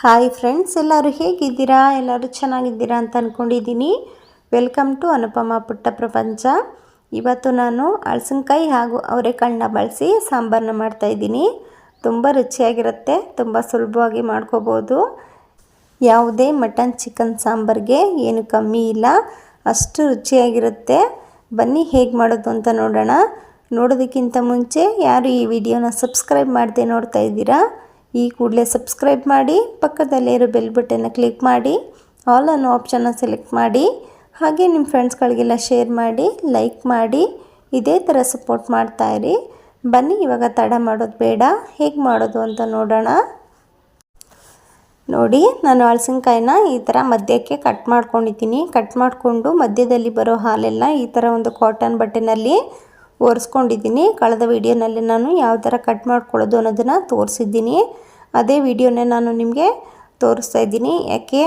Hi friends ಎಲ್ಲರೂ ಹೇಗಿದ್ದೀರಾ? ಎಲ್ಲರೂ ಚೆನ್ನಾಗಿದ್ದೀರಾ ಅಂತ ಅಂದ್ಕೊಂಡಿದ್ದೀನಿ ವೆಲ್ಕಮ್ ಟು ಅನುಪಮ ಪುಟ್ಟ ಪ್ರಪಂಚ ಇವತ್ತು ನಾನು ಹಳಸಿನಕಾಯಿ ಹಾಗೂ ಅವರೆಕಾಳನ್ನ ಬಳಸಿ ಸಾಂಬಾರನ್ನ ಮಾಡ್ತಾಯಿದ್ದೀನಿ ತುಂಬ ರುಚಿಯಾಗಿರುತ್ತೆ, ತುಂಬ ಸುಲಭವಾಗಿ ಮಾಡ್ಕೋಬೋದು. ಯಾವುದೇ ಮಟನ್, ಚಿಕನ್, ಸಾಂಬಾರಿಗೆ ಏನು ಕಮ್ಮಿ ಇಲ್ಲ. ಅಷ್ಟು ರುಚಿಯಾಗಿರುತ್ತೆ. ಬನ್ನಿ ಹೇಗೆ ಮಾಡೋದು ಅಂತ ನೋಡೋಣ. ನೋಡೋದಕ್ಕಿಂತ ಮುಂಚೆ ಯಾರು ಈ ವಿಡಿಯೋನ ಸಬ್ಸ್ಕ್ರೈಬ್ ಮಾಡದೆ ನೋಡ್ತಾ ಇದ್ದೀರಾ? ಈ ಕೂಡಲೇ ಸಬ್ಸ್ಕ್ರೈಬ್ ಮಾಡಿ ಪಕ್ಕದಲ್ಲಿರೋ ಬೆಲ್ ಬಟನ್ನ ಕ್ಲಿಕ್ ಮಾಡಿ, ಆಲ್ ಅನ್ನೋ ಆಪ್ಷನ್ನ ಸೆಲೆಕ್ಟ್ ಮಾಡಿ, ಹಾಗೆ ನಿಮ್ಮ ಫ್ರೆಂಡ್ಸ್ಗಳಿಗೆಲ್ಲ ಶೇರ್ ಮಾಡಿ, ಲೈಕ್ ಮಾಡಿ, ಇದೇ ಥರ ಸಪೋರ್ಟ್ ಮಾಡ್ತಾಯಿರಿ ಬನ್ನಿ, ಇವಾಗ ತಡ ಮಾಡೋದು ಬೇಡ, ಹೇಗೆ ಮಾಡೋದು ಅಂತ ನೋಡೋಣ. ನೋಡಿ, ನಾನು ಹಳಸಿನಕಾಯಿನ ಈ ಥರ ಮಧ್ಯಕ್ಕೆ ಕಟ್ ಮಾಡ್ಕೊಂಡಿದ್ದೀನಿ. ಕಟ್ ಮಾಡಿಕೊಂಡು ಮಧ್ಯದಲ್ಲಿ ಬರೋ ಹಾಲೆಲ್ಲ ಈ ಥರ ಒಂದು ಕಾಟನ್ ಬಟ್ಟೆನಲ್ಲಿ ಒರೆಸ್ಕೊಂಡಿದ್ದೀನಿ ಕಳೆದ ವಿಡಿಯೋನಲ್ಲಿ ನಾನು ಯಾವ ಥರ ಕಟ್ ಮಾಡ್ಕೊಳ್ಳೋದು ಅನ್ನೋದನ್ನು ತೋರಿಸಿದ್ದೀನಿ. ಅದೇ ವಿಡಿಯೋನೇ ನಾನು ನಿಮಗೆ ತೋರಿಸ್ತಾ ಇದ್ದೀನಿ. ಯಾಕೆ?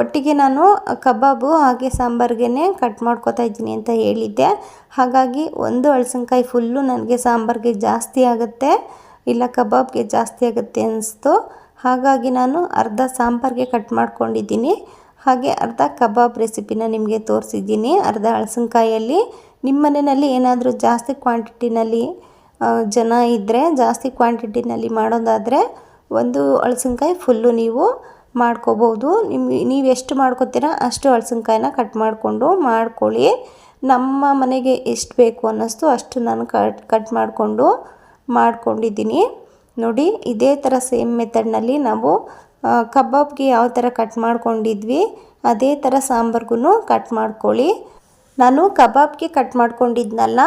ಒಟ್ಟಿಗೆ ನಾನು ಕಬಾಬು ಹಾಗೆ ಸಾಂಬಾರ್ಗೆ ಕಟ್ ಮಾಡ್ಕೊತಾ ಇದ್ದೀನಿ ಅಂತ ಹೇಳಿದ್ದೆ. ಹಾಗಾಗಿ ಒಂದು ಹಳಸಿನಕಾಯಿ ಫುಲ್ಲು ನನಗೆ ಸಾಂಬಾರಿಗೆ ಜಾಸ್ತಿ ಆಗುತ್ತೆ, ಇಲ್ಲ ಕಬಾಬ್ಗೆ ಜಾಸ್ತಿ ಆಗುತ್ತೆ ಅನ್ನಿಸ್ತು ಹಾಗಾಗಿ ನಾನು ಅರ್ಧ ಸಾಂಬಾರಿಗೆ ಕಟ್ ಮಾಡ್ಕೊಂಡಿದ್ದೀನಿ. ಹಾಗೆ ಅರ್ಧ ಕಬಾಬ್ ರೆಸಿಪಿನ ನಿಮಗೆ ತೋರಿಸಿದ್ದೀನಿ. ಅರ್ಧ ಹಳಸಿನಕಾಯಲ್ಲಿ ನಿಮ್ಮ ಮನೆಯಲ್ಲಿ ಏನಾದರೂ ಜಾಸ್ತಿ ಕ್ವಾಂಟಿಟಿನಲ್ಲಿ ಜನ ಇದ್ದರೆ ಜಾಸ್ತಿ ಕ್ವಾಂಟಿಟಿನಲ್ಲಿ ಮಾಡೋದಾದರೆ ಒಂದು ಹಳಸಿನ್ಕಾಯಿ ಫುಲ್ಲು ನೀವು ಮಾಡ್ಕೋಬೋದು. ನಿಮ್ಮ ನೀವು ಎಷ್ಟು ಮಾಡ್ಕೋತೀರಾ ಅಷ್ಟು ಹಳಸಿನ್ಕಾಯಿನ ಕಟ್ ಮಾಡಿಕೊಂಡು ಮಾಡ್ಕೊಳ್ಳಿ. ನಮ್ಮ ಮನೆಗೆ ಎಷ್ಟು ಬೇಕು ಅನ್ನಿಸ್ತು ಅಷ್ಟು ನಾನು ಕಟ್ ಕಟ್ ಮಾಡಿಕೊಂಡು ಮಾಡ್ಕೊಂಡಿದ್ದೀನಿ. ನೋಡಿ, ಇದೇ ಥರ ಸೇಮ್ ಮೆಥಡ್ನಲ್ಲಿ ನಾವು ಕಬಾಬ್ಗೆ ಯಾವ ಥರ ಕಟ್ ಮಾಡ್ಕೊಂಡಿದ್ವಿ, ಅದೇ ಥರ ಸಾಂಬಾರ್ಗೂ ಕಟ್ ಮಾಡ್ಕೊಳ್ಳಿ. ನಾನು ಕಬಾಬ್ಗೆ ಕಟ್ ಮಾಡ್ಕೊಂಡಿದ್ನಲ್ಲ,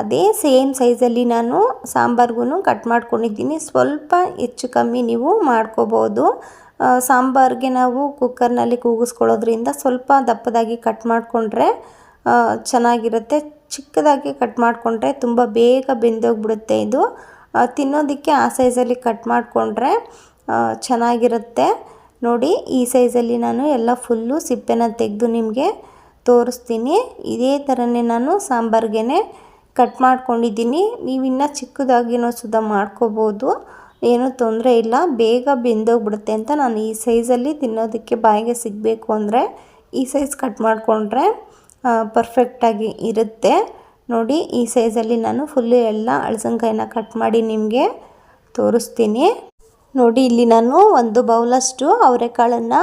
ಅದೇ ಸೇಮ್ ಸೈಜಲ್ಲಿ ನಾನು ಸಾಂಬಾರ್ಗೂ ಕಟ್ ಮಾಡ್ಕೊಂಡಿದ್ದೀನಿ. ಸ್ವಲ್ಪ ಹೆಚ್ಚು ಕಮ್ಮಿ ನೀವು ಮಾಡ್ಕೋಬೋದು. ಸಾಂಬಾರಿಗೆ ನಾವು ಕುಕ್ಕರ್ನಲ್ಲಿ ಕೂಗಿಸ್ಕೊಳ್ಳೋದ್ರಿಂದ ಸ್ವಲ್ಪ ದಪ್ಪದಾಗಿ ಕಟ್ ಮಾಡಿಕೊಂಡ್ರೆ ಚೆನ್ನಾಗಿರುತ್ತೆ. ಚಿಕ್ಕದಾಗಿ ಕಟ್ ಮಾಡಿಕೊಂಡ್ರೆ ತುಂಬ ಬೇಗ ಬೆಂದೋಗ್ಬಿಡುತ್ತೆ ಇದು. ತಿನ್ನೋದಕ್ಕೆ ಆ ಸೈಜಲ್ಲಿ ಕಟ್ ಮಾಡಿಕೊಂಡ್ರೆ ಚೆನ್ನಾಗಿರುತ್ತೆ. ನೋಡಿ, ಈ ಸೈಜಲ್ಲಿ ನಾನು ಎಲ್ಲ ಫುಲ್ಲು ಸಿಪ್ಪೆನ ತೆಗೆದು ನಿಮಗೆ ತೋರಿಸ್ತೀನಿ. ಇದೇ ಥರನೇ ನಾನು ಸಾಂಬಾರ್ಗೆ ಕಟ್ ಮಾಡ್ಕೊಂಡಿದ್ದೀನಿ. ನೀವು ಇನ್ನೂ ಚಿಕ್ಕದಾಗಿನೋ ಸುಧಾ ಮಾಡ್ಕೋಬೋದು. ಏನೂ ತೊಂದರೆ ಇಲ್ಲ. ಬೇಗ ಬೆಂದೋಗ್ಬಿಡುತ್ತೆ ಅಂತ ನಾನು ಈ ಸೈಜಲ್ಲಿ ತಿನ್ನೋದಕ್ಕೆ ಬಾಯಿಗೆ ಸಿಗಬೇಕು ಅಂದರೆ ಈ ಸೈಜ್ ಕಟ್ ಮಾಡಿಕೊಂಡ್ರೆ ಪರ್ಫೆಕ್ಟಾಗಿ ಇರುತ್ತೆ. ನೋಡಿ, ಈ ಸೈಜಲ್ಲಿ ನಾನು ಫುಲ್ಲು ಎಲ್ಲ ಅಳಸಂಕಾಯಿನ ಕಟ್ ಮಾಡಿ ನಿಮಗೆ ತೋರಿಸ್ತೀನಿ. ನೋಡಿ, ಇಲ್ಲಿ ನಾನು ಒಂದು ಬೌಲಷ್ಟು ಅವರೆಕಾಳನ್ನು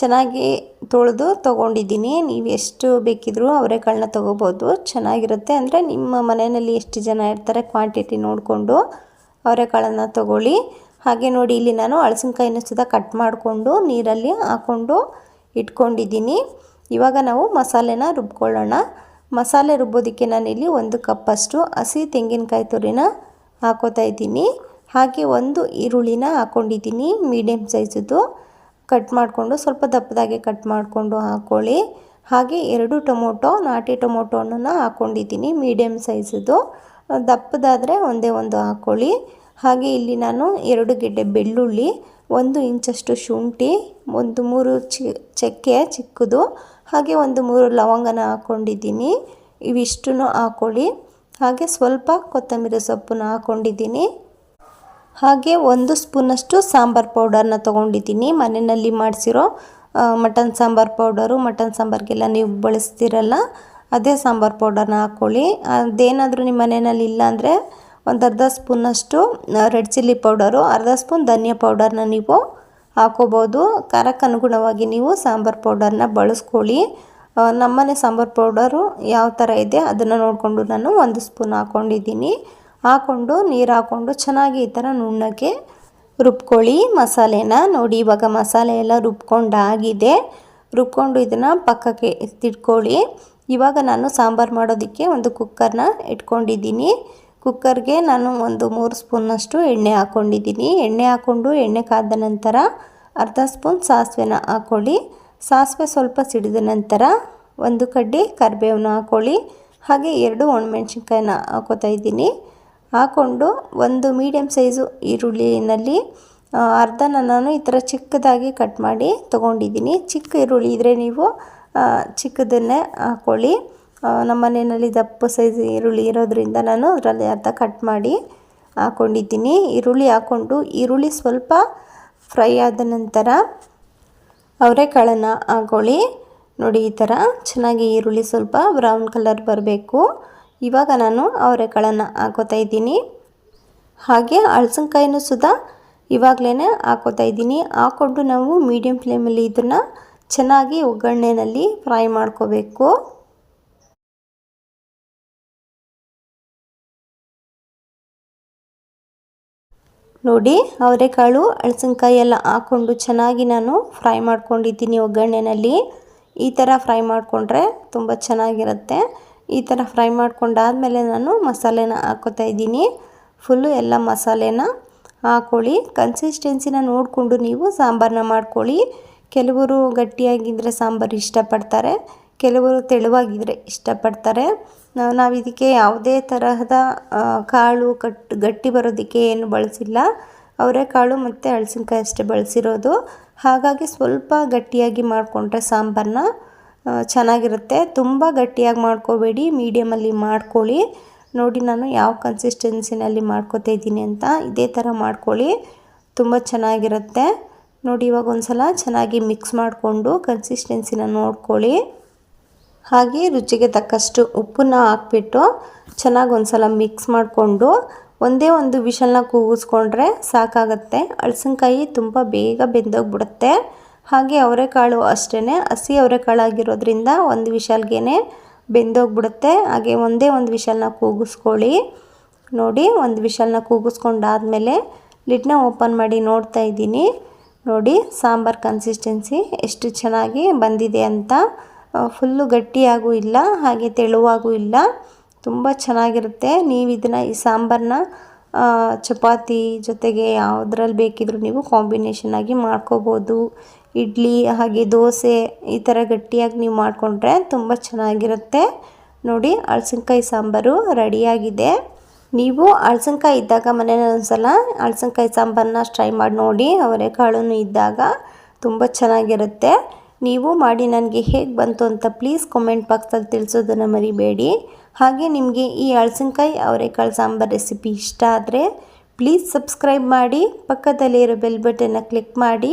ಚೆನ್ನಾಗಿ ತೊಳೆದು ತೊಗೊಂಡಿದ್ದೀನಿ. ನೀವು ಎಷ್ಟು ಬೇಕಿದ್ರೂ ಅವರೆಕಾಳನ್ನ ತೊಗೋಬೋದು. ಚೆನ್ನಾಗಿರುತ್ತೆ ಅಂದರೆ ನಿಮ್ಮ ಮನೆಯಲ್ಲಿ ಎಷ್ಟು ಜನ ಇರ್ತಾರೆ ಕ್ವಾಂಟಿಟಿ ನೋಡಿಕೊಂಡು ಅವರೆಕಾಳನ್ನು ತೊಗೊಳ್ಳಿ. ಹಾಗೆ ನೋಡಿ ಇಲ್ಲಿ ನಾನು ಹಳಸಿನಕಾಯಿನ ಸುದ ಕಟ್ ಮಾಡಿಕೊಂಡು ನೀರಲ್ಲಿ ಹಾಕ್ಕೊಂಡು ಇಟ್ಕೊಂಡಿದ್ದೀನಿ. ಇವಾಗ ನಾವು ಮಸಾಲೆನ ರುಬ್ಕೊಳ್ಳೋಣ. ಮಸಾಲೆ ರುಬ್ಬೋದಕ್ಕೆ ನಾನಿಲ್ಲಿ ಒಂದು ಕಪ್ಪಷ್ಟು ಹಸಿ ತೆಂಗಿನಕಾಯಿ ತುರಿನ ಹಾಕೋತಾ ಇದ್ದೀನಿ. ಹಾಗೆ ಒಂದು ಈರುಳ್ಳಿನ ಹಾಕ್ಕೊಂಡಿದ್ದೀನಿ ಮೀಡಿಯಮ್ ಸೈಜದ್ದು ಕಟ್ ಮಾಡಿಕೊಂಡು ಸ್ವಲ್ಪ ದಪ್ಪದಾಗೆ ಕಟ್ ಮಾಡಿಕೊಂಡು ಹಾಕ್ಕೊಳ್ಳಿ ಹಾಗೆ ಎರಡು ಟೊಮೊಟೊ, ನಾಟಿ ಟೊಮೊಟೊ ಹಣ್ಣನ್ನು ಹಾಕ್ಕೊಂಡಿದ್ದೀನಿ ಮೀಡಿಯಮ್ ಸೈಜದು. ದಪ್ಪದಾದರೆ ಒಂದೇ ಒಂದು ಹಾಕ್ಕೊಳ್ಳಿ ಹಾಗೆ ಇಲ್ಲಿ ನಾನು ಎರಡು ಗೆಡ್ಡೆ ಬೆಳ್ಳುಳ್ಳಿ, ಒಂದು ಇಂಚಷ್ಟು ಶುಂಠಿ, ಒಂದು ಮೂರು ಚಿ, ಚಕ್ಕೆ ಚಿಕ್ಕದು, ಹಾಗೆ ಒಂದು ಮೂರು ಲವಂಗನ ಹಾಕ್ಕೊಂಡಿದ್ದೀನಿ ಇವಿಷ್ಟು ಹಾಕ್ಕೊಳ್ಳಿ ಹಾಗೆ ಸ್ವಲ್ಪ ಕೊತ್ತಂಬರಿ ಸೊಪ್ಪನ್ನು ಹಾಕ್ಕೊಂಡಿದ್ದೀನಿ ಹಾಗೆ ಒಂದು ಸ್ಪೂನಷ್ಟು ಸಾಂಬಾರು ಪೌಡರ್ನ ತೊಗೊಂಡಿದ್ದೀನಿ. ಮನೆಯಲ್ಲಿ ಮಾಡಿಸಿರೋ ಮಟನ್ ಸಾಂಬಾರು ಪೌಡರು, ಮಟನ್ ಸಾಂಬಾರಿಗೆಲ್ಲ ನೀವು ಬಳಸ್ತಿರಲ್ಲ, ಅದೇ ಸಾಂಬಾರು ಪೌಡರ್ನ ಹಾಕ್ಕೊಳ್ಳಿ. ಅದೇನಾದರೂ ನಿಮ್ಮ ಮನೆಯಲ್ಲಿ ಇಲ್ಲ ಅಂದರೆ ಒಂದು ಅರ್ಧ ಸ್ಪೂನಷ್ಟು ರೆಡ್ ಚಿಲ್ಲಿ ಪೌಡರು, ಅರ್ಧ ಸ್ಪೂನ್ ಧನಿಯಾ ಪೌಡರ್ನ ನೀವು ಹಾಕೋಬೋದು ಖಾರಕ್ಕೆ ಅನುಗುಣವಾಗಿ ನೀವು ಸಾಂಬಾರು ಪೌಡರ್ನ ಬಳಸ್ಕೊಳ್ಳಿ. ನಮ್ಮನೆ ಸಾಂಬಾರು ಪೌಡರು ಯಾವ ಥರ ಇದೆ ಅದನ್ನು ನೋಡಿಕೊಂಡು ನಾನು ಒಂದು ಸ್ಪೂನ್ ಹಾಕ್ಕೊಂಡಿದ್ದೀನಿ ಹಾಕ್ಕೊಂಡು ನೀರು ಹಾಕ್ಕೊಂಡು ಚೆನ್ನಾಗಿ ಈ ಥರ ನುಣ್ಣಕ್ಕೆ ರುಬ್ಕೊಳ್ಳಿ. ಮಸಾಲೆನ ನೋಡಿ, ಇವಾಗ ಮಸಾಲೆ ಎಲ್ಲ ರುಬ್ಕೊಂಡಾಗಿದೆ. ರುಬ್ಕೊಂಡು ಇದನ್ನು ಪಕ್ಕಕ್ಕೆ ಎತ್ತಿಟ್ಕೊಳ್ಳಿ ಇವಾಗ ನಾನು ಸಾಂಬಾರು ಮಾಡೋದಕ್ಕೆ ಒಂದು ಕುಕ್ಕರ್ನ ಇಟ್ಕೊಂಡಿದ್ದೀನಿ. ಕುಕ್ಕರ್ಗೆ ನಾನು ಒಂದು ಮೂರು ಸ್ಪೂನಷ್ಟು ಎಣ್ಣೆ ಹಾಕ್ಕೊಂಡಿದ್ದೀನಿ ಎಣ್ಣೆ ಹಾಕ್ಕೊಂಡು ಎಣ್ಣೆ ಕಾದ ನಂತರ ಅರ್ಧ ಸ್ಪೂನ್ ಸಾಸಿವೆನ ಹಾಕ್ಕೊಳ್ಳಿ ಸಾಸಿವೆ ಸ್ವಲ್ಪ ಸಿಡಿದ ನಂತರ ಒಂದು ಕಡ್ಡಿ ಕರಿಬೇವನ್ನ ಹಾಕ್ಕೊಳ್ಳಿ ಹಾಗೆ ಎರಡು ಒಣಮೆಣ್ಸಿನ್ಕಾಯಿನ ಹಾಕೋತಾ ಇದ್ದೀನಿ. ಹಾಕ್ಕೊಂಡು ಒಂದು ಮೀಡಿಯಮ್ ಸೈಜು ಈರುಳ್ಳಿನಲ್ಲಿ ಅರ್ಧನ ನಾನು ಈ ಥರ ಚಿಕ್ಕದಾಗಿ ಕಟ್ ಮಾಡಿ ತೊಗೊಂಡಿದ್ದೀನಿ. ಚಿಕ್ಕ ಈರುಳ್ಳಿ ಇದ್ದರೆ ನೀವು ಚಿಕ್ಕದನ್ನೇ ಹಾಕ್ಕೊಳ್ಳಿ ನಮ್ಮ ಮನೆಯಲ್ಲಿ ದಪ್ಪ ಸೈಜ್ ಈರುಳ್ಳಿ ಇರೋದ್ರಿಂದ ನಾನು ಅದರಲ್ಲಿ ಅರ್ಧ ಕಟ್ ಮಾಡಿ ಹಾಕ್ಕೊಂಡಿದ್ದೀನಿ ಈರುಳ್ಳಿ ಹಾಕ್ಕೊಂಡು ಈರುಳ್ಳಿ ಸ್ವಲ್ಪ ಫ್ರೈ ಆದ ನಂತರ ಅವರೆಕಾಳನ್ನು ಹಾಕೊಳ್ಳಿ. ನೋಡಿ ಈ ಥರ ಚೆನ್ನಾಗಿ ಈರುಳ್ಳಿ ಸ್ವಲ್ಪ ಬ್ರೌನ್ ಕಲರ್ ಬರಬೇಕು. ಇವಾಗ ನಾನು ಅವರೆಕಾಳನ್ನು ಹಾಕೋತಾ ಇದ್ದೀನಿ. ಹಾಗೆ ಹಳಸಿನಕಾಯಿನೂ ಸುದ ಇವಾಗಲೇ ಹಾಕೋತಾ ಇದ್ದೀನಿ. ಹಾಕ್ಕೊಂಡು ನಾವು ಮೀಡಿಯಂ ಫ್ಲೇಮಲ್ಲಿ ಇದನ್ನು ಚೆನ್ನಾಗಿ ಒಗ್ಗರಣೆಯಲ್ಲಿ ಫ್ರೈ ಮಾಡ್ಕೋಬೇಕು. ನೋಡಿ, ಅವರೆಕಾಳು ಹಳಸಿನಕಾಯಿ ಎಲ್ಲ ಹಾಕ್ಕೊಂಡು ಚೆನ್ನಾಗಿ ನಾನು ಫ್ರೈ ಮಾಡ್ಕೊಂಡಿದ್ದೀನಿ ಒಗ್ಗರಣೆಯಲ್ಲಿ ಈ ಥರ ಫ್ರೈ ಮಾಡಿಕೊಂಡ್ರೆ ತುಂಬ ಚೆನ್ನಾಗಿರುತ್ತೆ. ಈ ಥರ ಫ್ರೈ ಮಾಡ್ಕೊಂಡಾದಮೇಲೆ ನಾನು ಮಸಾಲೆನ ಹಾಕೋತಾ ಇದ್ದೀನಿ. ಫುಲ್ಲು ಎಲ್ಲ ಮಸಾಲೆನ ಹಾಕ್ಕೊಳ್ಳಿ ಕನ್ಸಿಸ್ಟೆನ್ಸಿನ ನೋಡಿಕೊಂಡು ನೀವು ಸಾಂಬಾರನ್ನ ಮಾಡ್ಕೊಳ್ಳಿ. ಕೆಲವರು ಗಟ್ಟಿಯಾಗಿದ್ದರೆ ಸಾಂಬಾರು ಇಷ್ಟಪಡ್ತಾರೆ, ಕೆಲವರು ತೆಳುವಾಗಿದ್ದರೆ ಇಷ್ಟಪಡ್ತಾರೆ. ನಾವು ಇದಕ್ಕೆ ಯಾವುದೇ ತರಹದ ಕಾಳು ಕಟ್, ಗಟ್ಟಿ ಬರೋದಕ್ಕೆ ಏನು ಬಳಸಿಲ್ಲ. ಅವರೆಕಾಳು ಮತ್ತು ಹಳಸಿನ್ಕಾಯಿ ಅಷ್ಟೇ ಬಳಸಿರೋದು. ಹಾಗಾಗಿ ಸ್ವಲ್ಪ ಗಟ್ಟಿಯಾಗಿ ಮಾಡಿಕೊಂಡ್ರೆ ಸಾಂಬಾರನ್ನ ಚೆನ್ನಾಗಿರುತ್ತೆ. ತುಂಬ ಗಟ್ಟಿಯಾಗಿ ಮಾಡ್ಕೋಬೇಡಿ. ಮೀಡಿಯಮಲ್ಲಿ ಮಾಡ್ಕೊಳ್ಳಿ. ನೋಡಿ, ನಾನು ಯಾವ ಕನ್ಸಿಸ್ಟೆನ್ಸಿನಲ್ಲಿ ಮಾಡ್ಕೋತಾ ಇದ್ದೀನಿ ಅಂತ ಇದೇ ಥರ ಮಾಡ್ಕೊಳ್ಳಿ. ತುಂಬ ಚೆನ್ನಾಗಿರುತ್ತೆ. ನೋಡಿ, ಇವಾಗ ಒಂದು ಸಲ ಚೆನ್ನಾಗಿ ಮಿಕ್ಸ್ ಮಾಡಿಕೊಂಡು ಕನ್ಸಿಸ್ಟೆನ್ಸಿನ ನೋಡ್ಕೊಳ್ಳಿ. ಹಾಗೆ ರುಚಿಗೆ ತಕ್ಕಷ್ಟು ಉಪ್ಪನ್ನ ಹಾಕ್ಬಿಟ್ಟು ಚೆನ್ನಾಗಿ ಒಂದು ಸಲ ಮಿಕ್ಸ್ ಮಾಡಿಕೊಂಡು ಒಂದೇ ಒಂದು ವಿಷಲ್ನ ಕೂಗಿಸ್ಕೊಂಡ್ರೆ ಸಾಕಾಗತ್ತೆ. ಹಳಸಿನ್ಕಾಯಿ ತುಂಬ ಬೇಗ ಬೆಂದೋಗ್ಬಿಡುತ್ತೆ. ಹಾಗೆ ಅವರೆಕಾಳು ಅಷ್ಟೇ ಹಸಿ ಅವರೆಕಾಳಾಗಿರೋದ್ರಿಂದ ಒಂದು ವಿಶಾಲ್ಗೆ ಬೆಂದೋಗ್ಬಿಡುತ್ತೆ. ಹಾಗೆ ಒಂದೇ ಒಂದು ವಿಶಾಲನ್ನ ಕೂಗಿಸ್ಕೊಳ್ಳಿ. ನೋಡಿ, ಒಂದು ವಿಶಾಲನ್ನ ಕೂಗಿಸ್ಕೊಂಡಾದಮೇಲೆ ಲಿಡ್ನ ಓಪನ್ ಮಾಡಿ ನೋಡ್ತಾ ಇದ್ದೀನಿ. ನೋಡಿ, ಸಾಂಬಾರ್ ಕನ್ಸಿಸ್ಟೆನ್ಸಿ ಎಷ್ಟು ಚೆನ್ನಾಗಿ ಬಂದಿದೆ ಅಂತ. ಫುಲ್ಲು ಗಟ್ಟಿಯಾಗೂ ಇಲ್ಲ, ಹಾಗೆ ತೆಳುವಾಗೂ ಇಲ್ಲ. ತುಂಬ ಚೆನ್ನಾಗಿರುತ್ತೆ. ನೀವು ಇದನ್ನು ಈ ಸಾಂಬಾರನ್ನ ಚಪಾತಿ ಜೊತೆಗೆ ಯಾವುದ್ರಲ್ಲಿ ಬೇಕಿದ್ರೂ ನೀವು ಕಾಂಬಿನೇಷನ್ ಆಗಿ ಮಾಡ್ಕೋಬೋದು. ಇಡ್ಲಿ, ಹಾಗೆ ದೋಸೆ ಈ ಥರ ಗಟ್ಟಿಯಾಗಿ ನೀವು ಮಾಡಿಕೊಂಡ್ರೆ ತುಂಬ ಚೆನ್ನಾಗಿರುತ್ತೆ. ನೋಡಿ ಹಳಸಿನ್ಕಾಯಿ ಸಾಂಬಾರು ರೆಡಿಯಾಗಿದೆ. ನೀವು ಹಳಸಿನ್ಕಾಯಿ ಇದ್ದಾಗ ಮನೇಲಿ ಒಂದ್ಸಲ ಹಳಸಿನ್ಕಾಯಿ ಸಾಂಬಾರನ್ನ ಟ್ರೈ ಮಾಡಿ ನೋಡಿ ಅವರೆಕಾಳು ಇದ್ದಾಗ ತುಂಬ ಚೆನ್ನಾಗಿರುತ್ತೆ. ನೀವು ಮಾಡಿ ನನಗೆ ಹೇಗೆ ಬಂತು ಅಂತ ಪ್ಲೀಸ್ ಕಮೆಂಟ್ ಬಾಕ್ಸಲ್ಲಿ ತಿಳಿಸೋದನ್ನು ಮರಿಬೇಡಿ. ಹಾಗೆ ನಿಮಗೆ ಈ ಹಳಸಿನ್ಕಾಯಿ ಅವರೆಕಾಳು ಸಾಂಬಾರು ರೆಸಿಪಿ ಇಷ್ಟ ಆದರೆ ಪ್ಲೀಸ್ ಸಬ್ಸ್ಕ್ರೈಬ್ ಮಾಡಿ, ಪಕ್ಕದಲ್ಲಿರೋ ಬೆಲ್ ಬಟನ್ನ ಕ್ಲಿಕ್ ಮಾಡಿ.